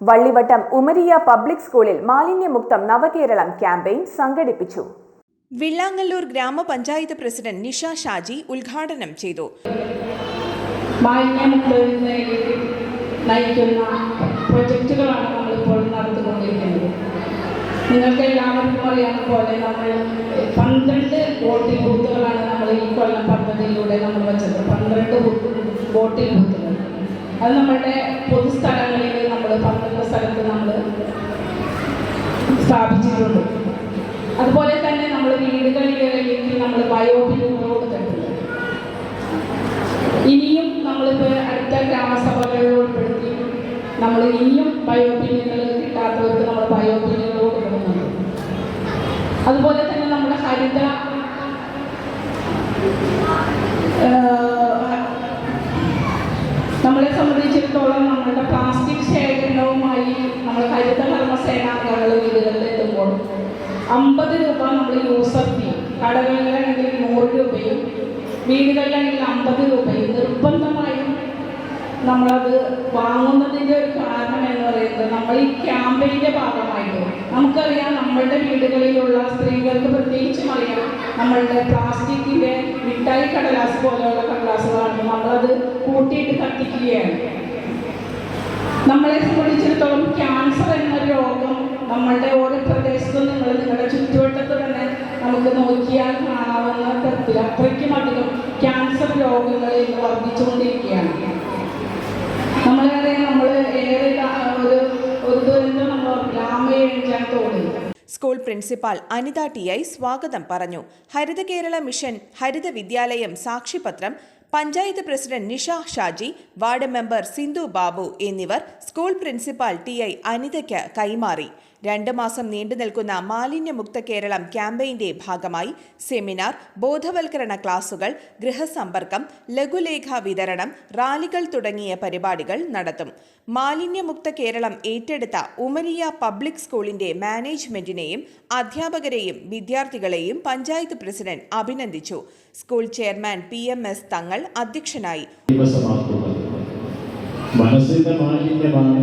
Vallivattam Umariya public സ്കൂളിൽ മാലിന്യമുക്തം നവകേരളം campaign സംഘടിപ്പിച്ചു. വിള്ളാങ്ങല്ലൂർ ഗ്രാമപഞ്ചായത്ത് പ്രസിഡന്റ് നിഷ ഷാജി ഉദ്ഘാടനം ചെയ്തു. നയിക്കുന്ന പ്രൊജക്റ്റുകളാണ് നമ്മളിപ്പോൾ നടത്തിക്കൊണ്ടിരിക്കുന്നത്. നിങ്ങൾക്ക് എല്ലാവർക്കും അറിയാവുന്ന പോലെ നമ്മൾ പന്ത്രണ്ട് വോട്ടിംഗ് ബൂത്തുകളാണ് നമ്മൾ ഈ കൊല്ലം പദ്ധതിയിലൂടെ നമ്മൾ വെച്ചത്. പന്ത്രണ്ട് വോട്ടിംഗ് ബൂത്തുകൾ. അത് നമ്മളുടെ പൊതുസ്ഥലങ്ങളിൽ നമ്മൾ പന്ത്രണ്ട് സ്ഥലത്ത് നമ്മൾ സ്ഥാപിച്ചിട്ടുണ്ട്. അതുപോലെ തന്നെ നമ്മൾ വീടുകളിൽ അല്ലെങ്കിൽ നമ്മൾ ബയോബിൻ കൊടുത്തിട്ടുണ്ട് ഇനിയും നമ്മളിപ്പോൾ അടുത്ത ഗ്രാമസഭകളിൽ ഉൾപ്പെടുത്തി നമ്മൾ ഇനിയും ബയോബില്ലുകൾ കിട്ടാത്തവർക്ക് നമ്മൾ ബയോബില്ലുകൾ കൊടുക്കുന്നുണ്ട്. അതുപോലെ തന്നെ നമ്മുടെ ഹരിത നമ്മളെ സംബന്ധിച്ചിടത്തോളം നമ്മളുടെ പ്ലാസ്റ്റിക് ശേഖരണവുമായി നമ്മൾ ഹരിത കർമ്മസേനാംഗങ്ങൾ വീടുകളിൽ എത്തുമ്പോൾ അമ്പത് രൂപ നമ്മൾ യൂസർ ഫീ കടകളിലാണെങ്കിൽ നൂറ് രൂപയും വീടുകളിലാണെങ്കിൽ അമ്പത് രൂപയും. നിർബന്ധമായും നമ്മളത് വാങ്ങുന്നതിന്റെ ഒരു കാരണം എന്ന് പറയുന്നത് നമ്മൾ ഈ ക്യാമ്പയിന്റെ ഭാഗമായിട്ട് നമുക്കറിയാം നമ്മളുടെ വീടുകളിലുള്ള സ്ത്രീകൾക്ക് പ്രത്യേകിച്ചും അറിയാം നമ്മളുടെ പ്ലാസ്റ്റിക്കിന്റെ മിഠായി കടലാസ് പോലെയുള്ള കടലാസുകളാണ് നമ്മളത് കൂട്ടിയിട്ട് കത്തിക്കുകയാണ്. നമ്മളെ സംബന്ധിച്ചിടത്തോളം ക്യാൻസർ എന്ന രോഗം നമ്മളുടെ ഓരോ അത്രയ്ക്കും അധികം ക്യാൻസർ രോഗങ്ങൾ ഇന്ന് വർദ്ധിച്ചുകൊണ്ടിരിക്കുകയാണ് നമ്മളേറെ നമ്മൾ ഏറെ ഒരു ഒരു ദുരന്തം നമ്മൾ രാമയെ തോന്നി school principal Anitha T I സ്വാഗതം പറഞ്ഞു. ഹരിത കേരള മിഷൻ ഹരിത വിദ്യാലയം സാക്ഷിപത്രം panchayat president Nisha Shaji ward member Sindhu Babu എന്നിവർ സ്കൂൾ പ്രിൻസിപ്പാൾ ടി ഐ അനിതയ്ക്ക് കൈമാറി. രണ്ട് മാസം നീണ്ടു നിൽക്കുന്ന മാലിന്യമുക്ത കേരളം ക്യാമ്പയിന്റെ ഭാഗമായി സെമിനാർ ബോധവൽക്കരണ ക്ലാസുകൾ ഗൃഹസമ്പർക്കം ലഘുലേഖ വിതരണം റാലികൾ തുടങ്ങിയ പരിപാടികൾ നടത്തും. മാലിന്യമുക്ത കേരളം ഏറ്റെടുത്ത ഉമരിയ പബ്ലിക് സ്കൂളിന്റെ മാനേജ്മെന്റിനെയും അധ്യാപകരെയും വിദ്യാർത്ഥികളെയും പഞ്ചായത്ത് പ്രസിഡന്റ് അഭിനന്ദിച്ചു. School chairman P M S Thangal അധ്യക്ഷനായി. മനസ്സിന്റെ മാലിന്യമാണ്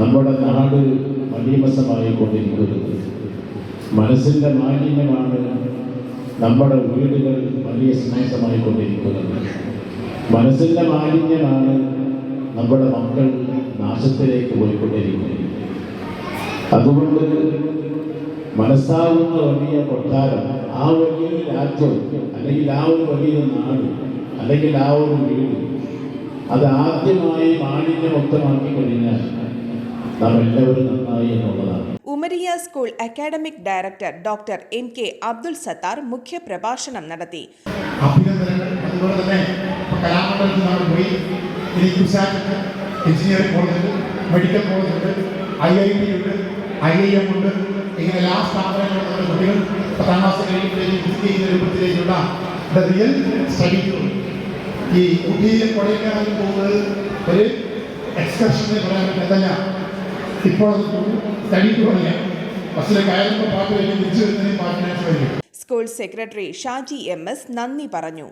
നമ്മുടെ നാട് മലീമസമായി കൊണ്ടിരിക്കുന്നത്. മനസ്സിന്റെ മാലിന്യമാണ് നമ്മുടെ വീടുകൾ വലിയ സ്നേഹമായി കൊണ്ടിരിക്കുന്നത്. മനസ്സിന്റെ മാലിന്യമാണ് നമ്മുടെ മക്കൾ നാശത്തിലേക്ക് പോയിക്കൊണ്ടിരിക്കുന്നത്. അതുകൊണ്ട് മനസ്സാവുന്ന വലിയ കൊട്ടാരം ആ വലിയ രാജ്യം അല്ലെങ്കിൽ ആ ഒരു വലിയ നാട് അല്ലെങ്കിൽ ആ ഒരു വീട് അത് ആദ്യമായി മാലിന്യമുക്തമാക്കി കഴിഞ്ഞാൽ നാം എല്ലാവരും നന്നായി എന്നുള്ളതാണ്. Umariya school academic director doctor N K Abdul Sattar മുഖ്യ പ്രഭാഷണം നടത്തി. അഭിനന്ദനങ്ങൾ. അതുപോലെ തന്നെ കലാമണ്ഡലത്തിൽ നമ്മൾ പോയി എഞ്ചിനീയറിംഗ് കോളേജുണ്ട് മെഡിക്കൽ കോളേജുണ്ട് ഐ ഐ ടി ഉണ്ട് ഐ ഐ എം ഉണ്ട് ഇങ്ങനെ എല്ലാ സ്ഥാപനങ്ങളും നമ്മുടെ കുട്ടികൾ പത്താം ക്ലാസ് കഴിയുമ്പോഴേക്കും ചെയ്യുന്ന റിയൽ സ്റ്റഡി ഈ ഊട്ടിയിലും കൊടൈക്കനാലിലും പോകുന്നത് ഒരു എക്സ്കർഷനെ പറയാൻ പറ്റില്ല ഇപ്പോൾ സ്റ്റഡി ടൂറല്ല ബസ്സിൽ കയറുമ്പോൾ പാട്ട് കഴിഞ്ഞ് തിരിച്ചു വരുന്നതിന് വരും school secretary Shaji M S നന്ദി പറഞ്ഞു.